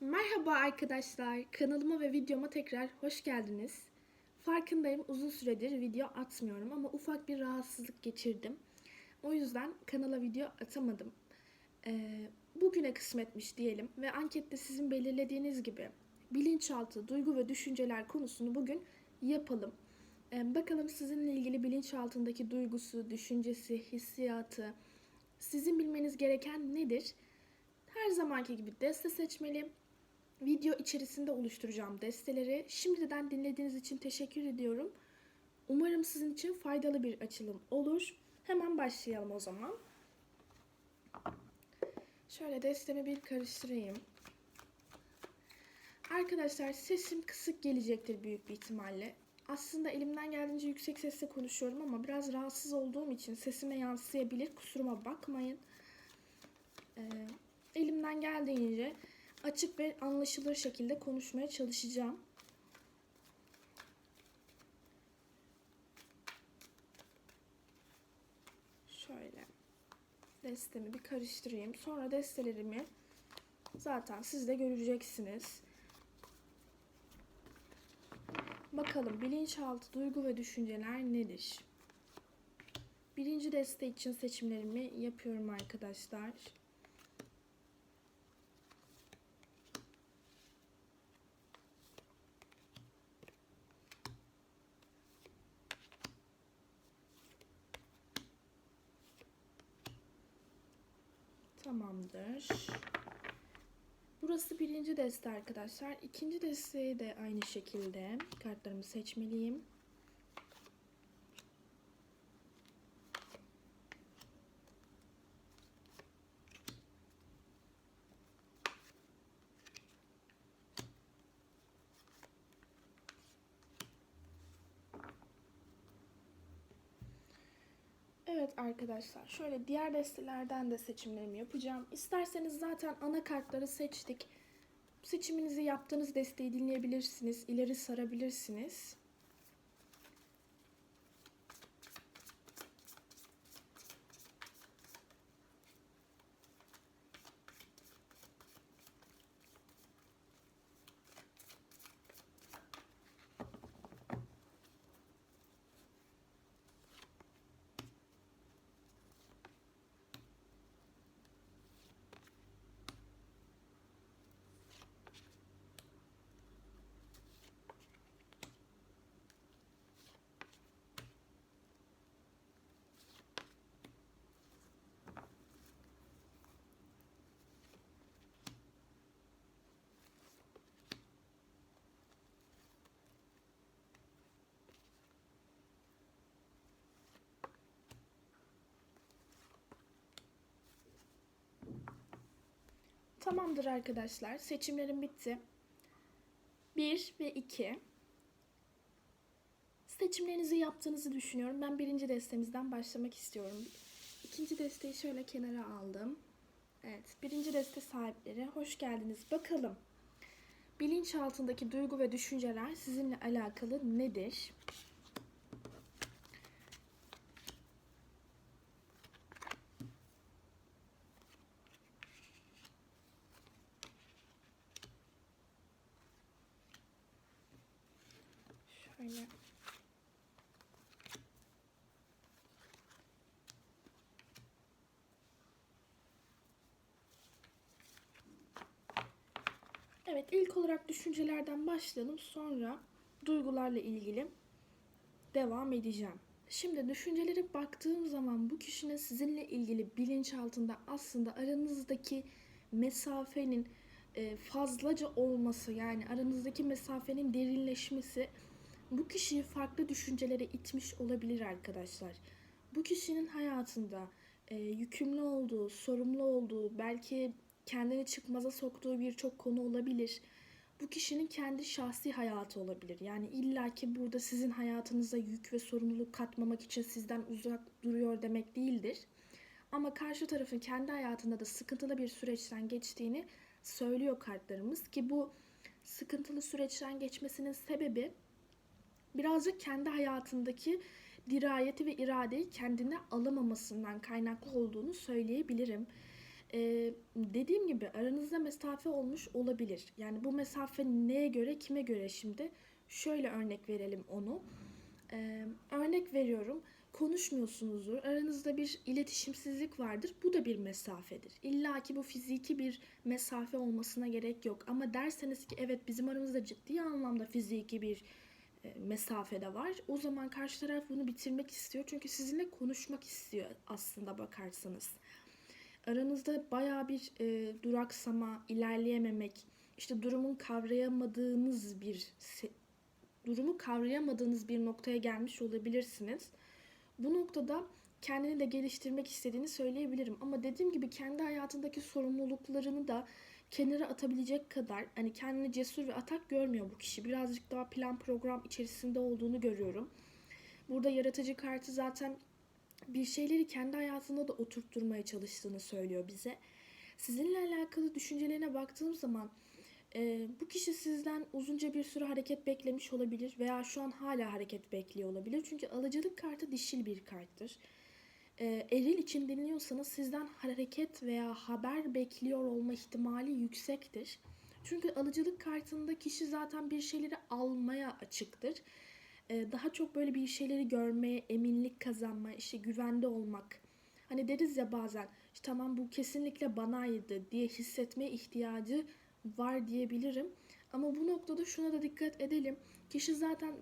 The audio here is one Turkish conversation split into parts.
Merhaba arkadaşlar. Kanalıma ve videoma tekrar hoş geldiniz. Farkındayım uzun süredir video atmıyorum ama ufak bir rahatsızlık geçirdim. O yüzden kanala video atamadım. Ee, bugüne kısmetmiş diyelim ve ankette sizin belirlediğiniz gibi bilinçaltı, duygu ve düşünceler konusunu bugün yapalım. Ee, bakalım sizinle ilgili bilinçaltındaki duygusu, düşüncesi, hissiyatı, sizin bilmeniz gereken nedir? Her zamanki gibi deste seçmeli. Video içerisinde oluşturacağım desteleri. Şimdiden dinlediğiniz için teşekkür ediyorum. Umarım sizin için faydalı bir açılım olur. Hemen başlayalım o zaman. Şöyle destemi bir karıştırayım. Arkadaşlar sesim kısık gelecektir büyük bir ihtimalle. Aslında elimden geldiğince yüksek sesle konuşuyorum ama biraz rahatsız olduğum için sesime yansıyabilir. Kusuruma bakmayın. Ee, elimden geldiğince açık ve anlaşılır şekilde konuşmaya çalışacağım. Şöyle destemi bir karıştırayım. Sonra destelerimi zaten siz de göreceksiniz. Bakalım bilinçaltı duygu ve düşünceler nedir? Birinci deste için seçimlerimi yapıyorum arkadaşlar. Tamamdır. Burası birinci deste arkadaşlar. İkinci desteyi de aynı şekilde kartlarımı seçmeliyim. Evet arkadaşlar şöyle diğer destelerden de seçimlerimi yapacağım. İsterseniz zaten ana kartları seçtik. Seçiminizi yaptığınız desteği dinleyebilirsiniz. ileri sarabilirsiniz. Tamamdır arkadaşlar. Seçimlerim bitti. 1 ve 2. Seçimlerinizi yaptığınızı düşünüyorum. Ben birinci destemizden başlamak istiyorum. İkinci desteği şöyle kenara aldım. Evet, birinci deste sahipleri hoş geldiniz. Bakalım bilinç altındaki duygu ve düşünceler sizinle alakalı nedir? Şöyle Evet, ilk olarak düşüncelerden başlayalım. Sonra duygularla ilgili devam edeceğim. Şimdi düşüncelere baktığım zaman bu kişinin sizinle ilgili bilinç altında aslında aranızdaki mesafenin e, fazlaca olması yani aranızdaki mesafenin derinleşmesi bu kişiyi farklı düşüncelere itmiş olabilir arkadaşlar. Bu kişinin hayatında e, yükümlü olduğu, sorumlu olduğu, belki kendini çıkmaza soktuğu birçok konu olabilir. Bu kişinin kendi şahsi hayatı olabilir. Yani illaki burada sizin hayatınıza yük ve sorumluluk katmamak için sizden uzak duruyor demek değildir. Ama karşı tarafın kendi hayatında da sıkıntılı bir süreçten geçtiğini söylüyor kartlarımız ki bu sıkıntılı süreçten geçmesinin sebebi birazcık kendi hayatındaki dirayeti ve iradeyi kendine alamamasından kaynaklı olduğunu söyleyebilirim. Ee, dediğim gibi aranızda mesafe olmuş olabilir. Yani bu mesafe neye göre, kime göre şimdi? Şöyle örnek verelim onu. Ee, örnek veriyorum. Konuşmuyorsunuzdur. Aranızda bir iletişimsizlik vardır. Bu da bir mesafedir. İlla ki bu fiziki bir mesafe olmasına gerek yok. Ama derseniz ki evet bizim aramızda ciddi anlamda fiziki bir mesafede var. O zaman karşı taraf bunu bitirmek istiyor. Çünkü sizinle konuşmak istiyor aslında bakarsanız. Aranızda baya bir e, duraksama, ilerleyememek, işte durumun kavrayamadığınız bir durumu kavrayamadığınız bir noktaya gelmiş olabilirsiniz. Bu noktada kendini de geliştirmek istediğini söyleyebilirim. Ama dediğim gibi kendi hayatındaki sorumluluklarını da kenara atabilecek kadar hani kendini cesur ve atak görmüyor bu kişi. Birazcık daha plan program içerisinde olduğunu görüyorum. Burada yaratıcı kartı zaten bir şeyleri kendi hayatında da oturtturmaya çalıştığını söylüyor bize. Sizinle alakalı düşüncelerine baktığım zaman e, bu kişi sizden uzunca bir süre hareket beklemiş olabilir veya şu an hala hareket bekliyor olabilir. Çünkü alıcılık kartı dişil bir karttır. E, eril için dinliyorsanız sizden hareket veya haber bekliyor olma ihtimali yüksektir. Çünkü alıcılık kartında kişi zaten bir şeyleri almaya açıktır. E, daha çok böyle bir şeyleri görmeye, eminlik kazanmaya, işte güvende olmak. Hani deriz ya bazen işte tamam bu kesinlikle banaydı diye hissetmeye ihtiyacı var diyebilirim. Ama bu noktada şuna da dikkat edelim. Kişi zaten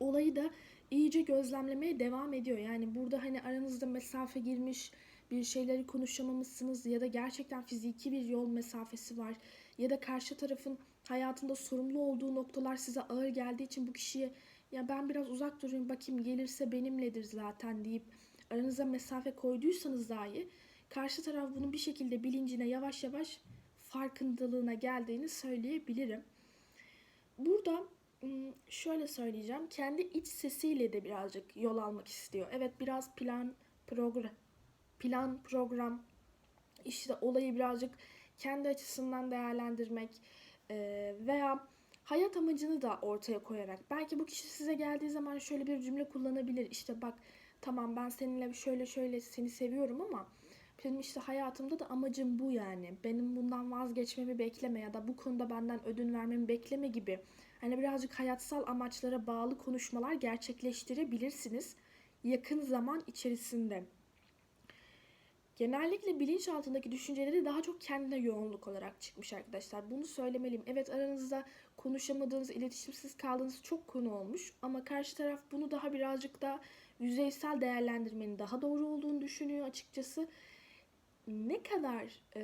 olayı da iyice gözlemlemeye devam ediyor. Yani burada hani aranızda mesafe girmiş, bir şeyleri konuşamamışsınız ya da gerçekten fiziki bir yol mesafesi var ya da karşı tarafın hayatında sorumlu olduğu noktalar size ağır geldiği için bu kişiye ya ben biraz uzak durayım bakayım gelirse benimledir zaten deyip aranıza mesafe koyduysanız dahi karşı taraf bunun bir şekilde bilincine yavaş yavaş farkındalığına geldiğini söyleyebilirim. Burada şöyle söyleyeceğim. Kendi iç sesiyle de birazcık yol almak istiyor. Evet biraz plan program plan program işte olayı birazcık kendi açısından değerlendirmek e, veya hayat amacını da ortaya koyarak belki bu kişi size geldiği zaman şöyle bir cümle kullanabilir. İşte bak tamam ben seninle şöyle şöyle seni seviyorum ama benim işte hayatımda da amacım bu yani. Benim bundan vazgeçmemi bekleme ya da bu konuda benden ödün vermemi bekleme gibi. Hani birazcık hayatsal amaçlara bağlı konuşmalar gerçekleştirebilirsiniz yakın zaman içerisinde. Genellikle bilinçaltındaki düşünceleri daha çok kendine yoğunluk olarak çıkmış arkadaşlar. Bunu söylemeliyim. Evet aranızda konuşamadığınız, iletişimsiz kaldığınız çok konu olmuş. Ama karşı taraf bunu daha birazcık da yüzeysel değerlendirmenin daha doğru olduğunu düşünüyor açıkçası. Ne kadar e,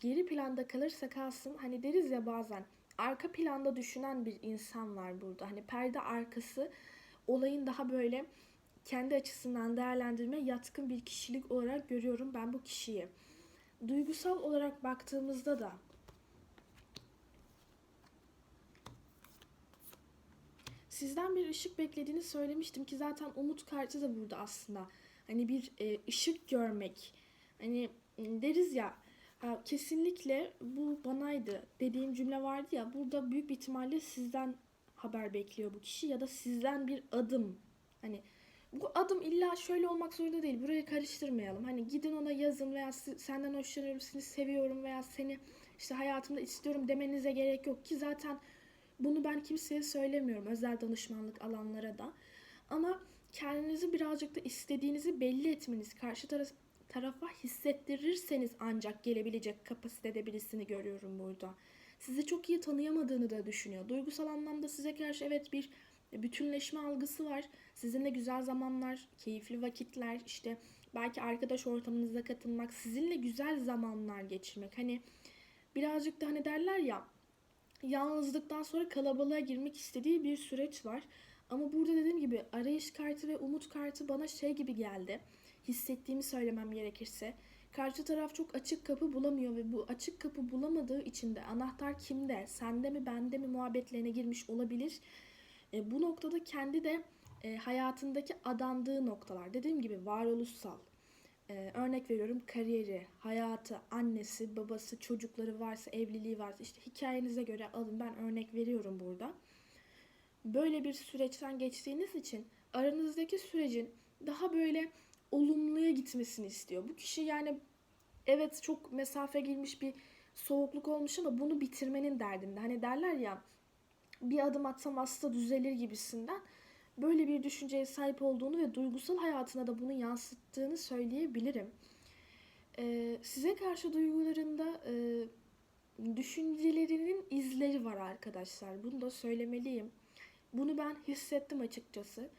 geri planda kalırsa kalsın hani deriz ya bazen arka planda düşünen bir insan var burada. Hani perde arkası olayın daha böyle kendi açısından değerlendirme yatkın bir kişilik olarak görüyorum ben bu kişiyi. Duygusal olarak baktığımızda da sizden bir ışık beklediğini söylemiştim ki zaten umut kartı da burada aslında. Hani bir e, ışık görmek. Hani deriz ya kesinlikle bu banaydı dediğim cümle vardı ya burada büyük bir ihtimalle sizden haber bekliyor bu kişi ya da sizden bir adım. Hani bu adım illa şöyle olmak zorunda değil. Burayı karıştırmayalım. Hani gidin ona yazın veya senden hoşlanıyorum, seni seviyorum veya seni işte hayatımda istiyorum demenize gerek yok ki zaten bunu ben kimseye söylemiyorum özel danışmanlık alanlara da. Ama kendinizi birazcık da istediğinizi belli etmeniz, karşı taraf, tarafa hissettirirseniz ancak gelebilecek kapasitede birisini görüyorum burada. Sizi çok iyi tanıyamadığını da düşünüyor. Duygusal anlamda size karşı evet bir bütünleşme algısı var. Sizinle güzel zamanlar, keyifli vakitler, işte belki arkadaş ortamınıza katılmak, sizinle güzel zamanlar geçirmek. Hani birazcık da hani derler ya yalnızlıktan sonra kalabalığa girmek istediği bir süreç var. Ama burada dediğim gibi arayış kartı ve umut kartı bana şey gibi geldi. Hissettiğimi söylemem gerekirse. Karşı taraf çok açık kapı bulamıyor ve bu açık kapı bulamadığı için de anahtar kimde, sende mi bende mi muhabbetlerine girmiş olabilir. E, bu noktada kendi de e, hayatındaki adandığı noktalar. Dediğim gibi varoluşsal. E, örnek veriyorum kariyeri, hayatı, annesi, babası, çocukları varsa, evliliği varsa işte hikayenize göre alın. Ben örnek veriyorum burada. Böyle bir süreçten geçtiğiniz için aranızdaki sürecin daha böyle olumluya gitmesini istiyor. Bu kişi yani evet çok mesafe girmiş bir soğukluk olmuş ama bunu bitirmenin derdinde. Hani derler ya bir adım atsam hasta düzelir gibisinden böyle bir düşünceye sahip olduğunu ve duygusal hayatına da bunu yansıttığını söyleyebilirim. Ee, size karşı duygularında e, düşüncelerinin izleri var arkadaşlar. Bunu da söylemeliyim. Bunu ben hissettim açıkçası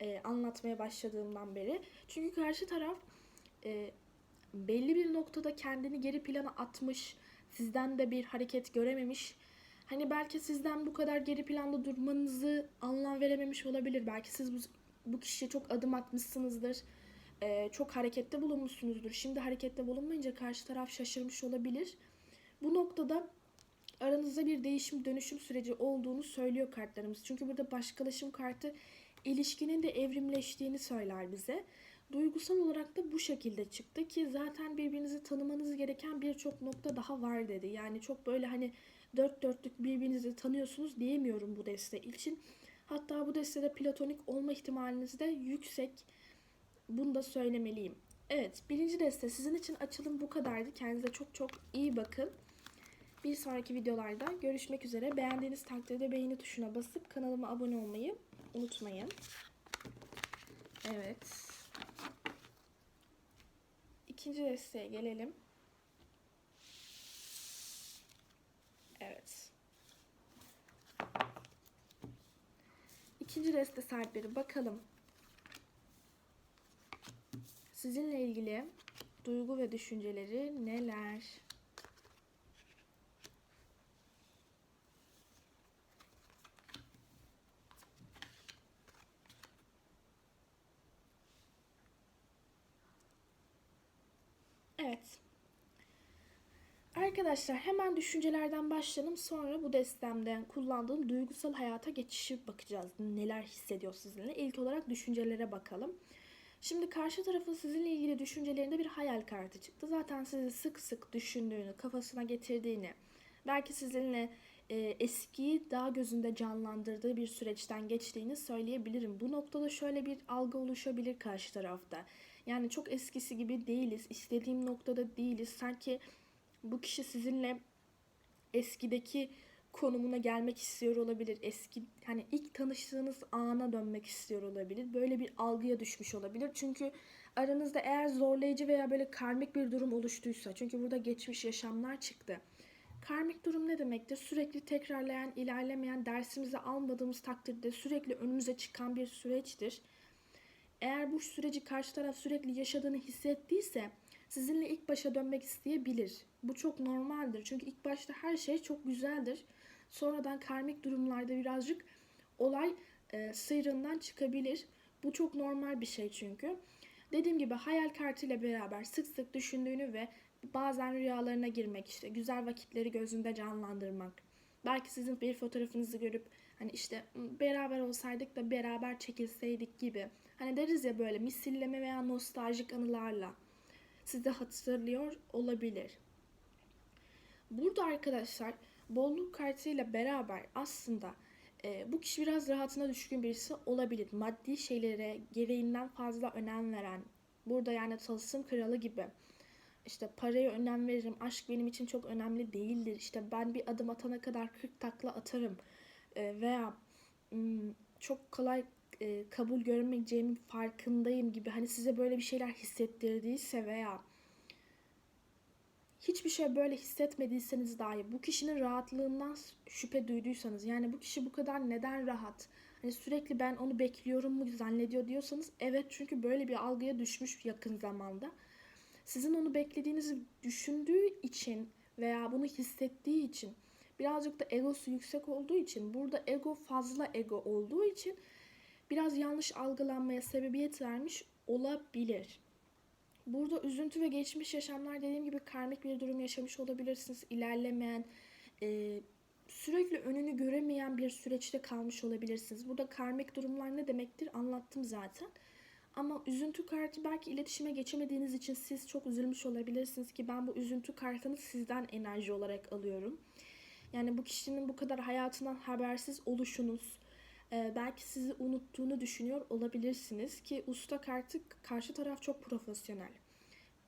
e, anlatmaya başladığımdan beri. Çünkü karşı taraf e, belli bir noktada kendini geri plana atmış, sizden de bir hareket görememiş. Hani belki sizden bu kadar geri planda durmanızı anlam verememiş olabilir. Belki siz bu, bu kişiye çok adım atmışsınızdır. e, çok harekette bulunmuşsunuzdur. Şimdi harekette bulunmayınca karşı taraf şaşırmış olabilir. Bu noktada aranızda bir değişim dönüşüm süreci olduğunu söylüyor kartlarımız. Çünkü burada başkalaşım kartı ilişkinin de evrimleştiğini söyler bize. Duygusal olarak da bu şekilde çıktı ki zaten birbirinizi tanımanız gereken birçok nokta daha var dedi. Yani çok böyle hani dört dörtlük birbirinizi tanıyorsunuz diyemiyorum bu deste için. Hatta bu destede platonik olma ihtimaliniz de yüksek. Bunu da söylemeliyim. Evet birinci deste sizin için açılım bu kadardı. Kendinize çok çok iyi bakın. Bir sonraki videolarda görüşmek üzere. Beğendiğiniz takdirde beğeni tuşuna basıp kanalıma abone olmayı unutmayın. Evet. İkinci desteğe gelelim. Evet. İkinci deste sahipleri bakalım. Sizinle ilgili duygu ve düşünceleri neler? Evet. Arkadaşlar hemen düşüncelerden başlayalım. Sonra bu destemden kullandığım duygusal hayata geçişi bakacağız. Neler hissediyor sizinle. İlk olarak düşüncelere bakalım. Şimdi karşı tarafın sizinle ilgili düşüncelerinde bir hayal kartı çıktı. Zaten sizi sık sık düşündüğünü, kafasına getirdiğini, belki sizinle e, eskiyi daha gözünde canlandırdığı bir süreçten geçtiğini söyleyebilirim. Bu noktada şöyle bir algı oluşabilir karşı tarafta. Yani çok eskisi gibi değiliz, istediğim noktada değiliz. Sanki bu kişi sizinle eskideki konumuna gelmek istiyor olabilir. Eski hani ilk tanıştığınız ana dönmek istiyor olabilir. Böyle bir algıya düşmüş olabilir. Çünkü aranızda eğer zorlayıcı veya böyle karmik bir durum oluştuysa çünkü burada geçmiş yaşamlar çıktı. Karmik durum ne demektir? Sürekli tekrarlayan, ilerlemeyen, dersimizi almadığımız takdirde sürekli önümüze çıkan bir süreçtir. Eğer bu süreci karşı taraf sürekli yaşadığını hissettiyse sizinle ilk başa dönmek isteyebilir. Bu çok normaldir. Çünkü ilk başta her şey çok güzeldir. Sonradan karmik durumlarda birazcık olay e, sıyrığından çıkabilir. Bu çok normal bir şey çünkü. Dediğim gibi hayal kartıyla beraber sık sık düşündüğünü ve bazen rüyalarına girmek işte güzel vakitleri gözünde canlandırmak. Belki sizin bir fotoğrafınızı görüp hani işte beraber olsaydık da beraber çekilseydik gibi. Hani deriz ya böyle misilleme veya nostaljik anılarla sizi hatırlıyor olabilir. Burada arkadaşlar bolluk kartıyla beraber aslında e, bu kişi biraz rahatına düşkün birisi olabilir. Maddi şeylere gereğinden fazla önem veren, burada yani tılsım kralı gibi işte paraya önem veririm, aşk benim için çok önemli değildir. İşte ben bir adım atana kadar 40 takla atarım e, veya m, çok kolay e, kabul görmeyeceğimin farkındayım gibi hani size böyle bir şeyler hissettirdiyse veya hiçbir şey böyle hissetmediyseniz dahi bu kişinin rahatlığından şüphe duyduysanız yani bu kişi bu kadar neden rahat hani sürekli ben onu bekliyorum mu zannediyor diyorsanız evet çünkü böyle bir algıya düşmüş yakın zamanda sizin onu beklediğinizi düşündüğü için veya bunu hissettiği için birazcık da egosu yüksek olduğu için burada ego fazla ego olduğu için biraz yanlış algılanmaya sebebiyet vermiş olabilir. Burada üzüntü ve geçmiş yaşamlar dediğim gibi karmik bir durum yaşamış olabilirsiniz. İlerlemeyen, e, sürekli önünü göremeyen bir süreçte kalmış olabilirsiniz. Burada karmik durumlar ne demektir anlattım zaten. Ama üzüntü kartı belki iletişime geçemediğiniz için siz çok üzülmüş olabilirsiniz ki ben bu üzüntü kartını sizden enerji olarak alıyorum. Yani bu kişinin bu kadar hayatından habersiz oluşunuz, e, belki sizi unuttuğunu düşünüyor olabilirsiniz ki usta kartı karşı taraf çok profesyonel,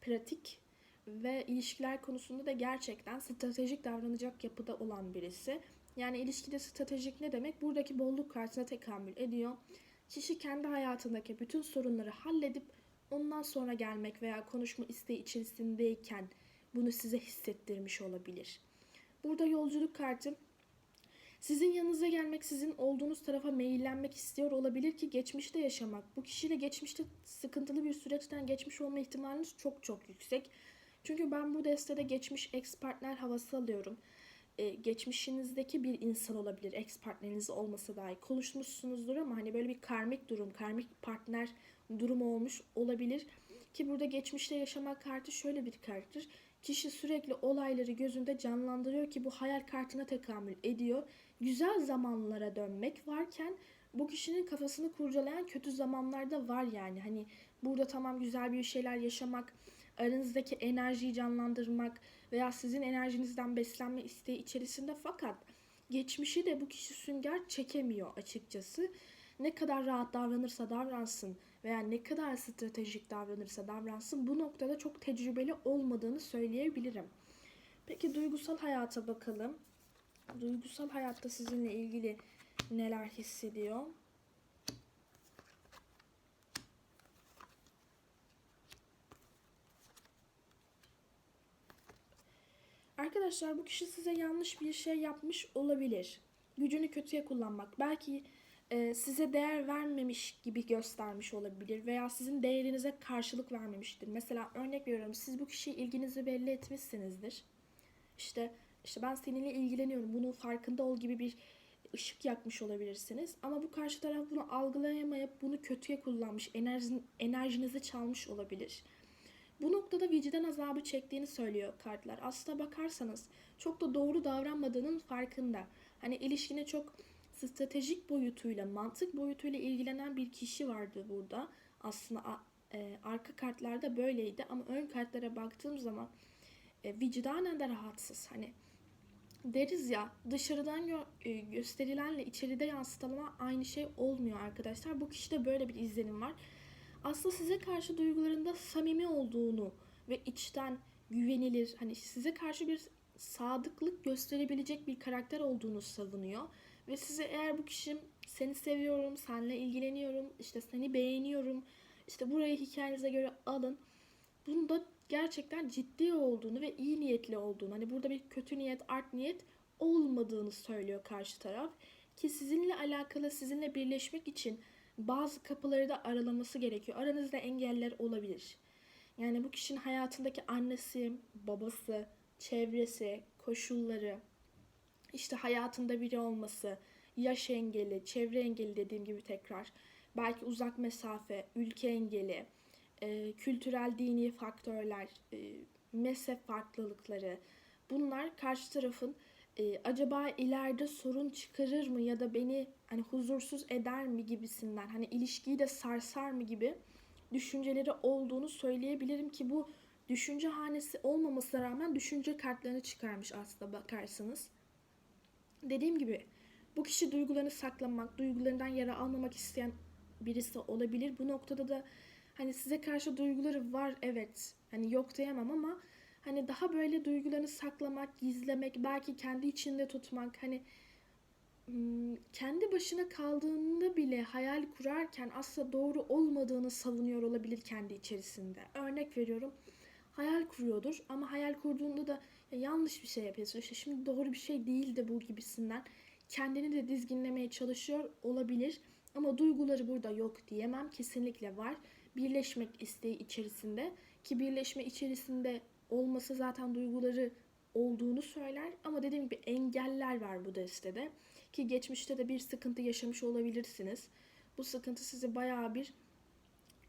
pratik ve ilişkiler konusunda da gerçekten stratejik davranacak yapıda olan birisi. Yani ilişkide stratejik ne demek? Buradaki bolluk kartına tekamül ediyor. Kişi kendi hayatındaki bütün sorunları halledip ondan sonra gelmek veya konuşma isteği içerisindeyken bunu size hissettirmiş olabilir. Burada yolculuk kartı sizin yanınıza gelmek, sizin olduğunuz tarafa meyillenmek istiyor olabilir ki geçmişte yaşamak. Bu kişiyle geçmişte sıkıntılı bir süreçten geçmiş olma ihtimaliniz çok çok yüksek. Çünkü ben bu destede geçmiş ex partner havası alıyorum. Ee, geçmişinizdeki bir insan olabilir ex partneriniz olmasa dahi. Konuşmuşsunuzdur ama hani böyle bir karmik durum, karmik partner durumu olmuş olabilir. Ki burada geçmişte yaşamak kartı şöyle bir karttır. Kişi sürekli olayları gözünde canlandırıyor ki bu hayal kartına tekamül ediyor. Güzel zamanlara dönmek varken bu kişinin kafasını kurcalayan kötü zamanlarda var yani. Hani burada tamam güzel bir şeyler yaşamak, aranızdaki enerjiyi canlandırmak veya sizin enerjinizden beslenme isteği içerisinde fakat geçmişi de bu kişi sünger çekemiyor açıkçası. Ne kadar rahat davranırsa davransın veya ne kadar stratejik davranırsa davransın bu noktada çok tecrübeli olmadığını söyleyebilirim. Peki duygusal hayata bakalım. Duygusal hayatta sizinle ilgili neler hissediyor? Arkadaşlar bu kişi size yanlış bir şey yapmış olabilir. Gücünü kötüye kullanmak. Belki e, size değer vermemiş gibi göstermiş olabilir veya sizin değerinize karşılık vermemiştir. Mesela örnek veriyorum siz bu kişiye ilginizi belli etmişsinizdir. İşte işte ben seninle ilgileniyorum bunun farkında ol gibi bir ışık yakmış olabilirsiniz. Ama bu karşı taraf bunu algılayamayıp bunu kötüye kullanmış, enerjin, enerjinizi çalmış olabilir. Bu noktada vicdan azabı çektiğini söylüyor kartlar. Aslına bakarsanız çok da doğru davranmadığının farkında. Hani ilişkine çok stratejik boyutuyla, mantık boyutuyla ilgilenen bir kişi vardı burada. Aslında e, arka kartlarda böyleydi ama ön kartlara baktığım zaman e, vicdanen de rahatsız. Hani deriz ya dışarıdan gö- e, gösterilenle içeride yansıtılan aynı şey olmuyor arkadaşlar. Bu kişide böyle bir izlenim var. Aslında size karşı duygularında samimi olduğunu ve içten güvenilir hani size karşı bir sadıklık gösterebilecek bir karakter olduğunu savunuyor. Ve size eğer bu kişi seni seviyorum, seninle ilgileniyorum, işte seni beğeniyorum, işte burayı hikayenize göre alın. Bunda gerçekten ciddi olduğunu ve iyi niyetli olduğunu, hani burada bir kötü niyet, art niyet olmadığını söylüyor karşı taraf. Ki sizinle alakalı, sizinle birleşmek için bazı kapıları da aralaması gerekiyor. Aranızda engeller olabilir. Yani bu kişinin hayatındaki annesi, babası, çevresi, koşulları, işte hayatında biri olması, yaş engeli, çevre engeli dediğim gibi tekrar, belki uzak mesafe, ülke engeli, e, kültürel dini faktörler, e, mezhep farklılıkları bunlar karşı tarafın e, acaba ileride sorun çıkarır mı ya da beni hani huzursuz eder mi gibisinden hani ilişkiyi de sarsar mı gibi düşünceleri olduğunu söyleyebilirim ki bu düşünce hanesi olmamasına rağmen düşünce kartlarını çıkarmış aslında bakarsanız. Dediğim gibi bu kişi duygularını saklamak, duygularından yara almamak isteyen birisi olabilir. Bu noktada da hani size karşı duyguları var evet. Hani yok diyemem ama hani daha böyle duygularını saklamak, gizlemek, belki kendi içinde tutmak hani kendi başına kaldığında bile hayal kurarken aslında doğru olmadığını savunuyor olabilir kendi içerisinde. Örnek veriyorum. Hayal kuruyordur ama hayal kurduğunda da ya yanlış bir şey yapıyorsun. İşte şimdi doğru bir şey değil de bu gibisinden kendini de dizginlemeye çalışıyor olabilir. Ama duyguları burada yok diyemem. Kesinlikle var. Birleşmek isteği içerisinde ki birleşme içerisinde olması zaten duyguları olduğunu söyler. Ama dediğim gibi engeller var bu destede. Ki geçmişte de bir sıkıntı yaşamış olabilirsiniz. Bu sıkıntı sizi bayağı bir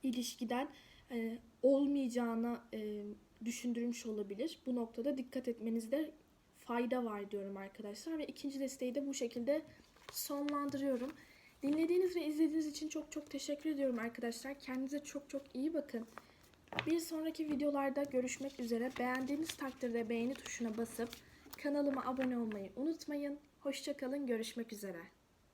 ilişkiden e, olmayacağına e, düşündürmüş olabilir. Bu noktada dikkat etmenizde fayda var diyorum arkadaşlar. Ve ikinci desteği de bu şekilde sonlandırıyorum. Dinlediğiniz ve izlediğiniz için çok çok teşekkür ediyorum arkadaşlar. Kendinize çok çok iyi bakın. Bir sonraki videolarda görüşmek üzere. Beğendiğiniz takdirde beğeni tuşuna basıp kanalıma abone olmayı unutmayın. Hoşçakalın, görüşmek üzere.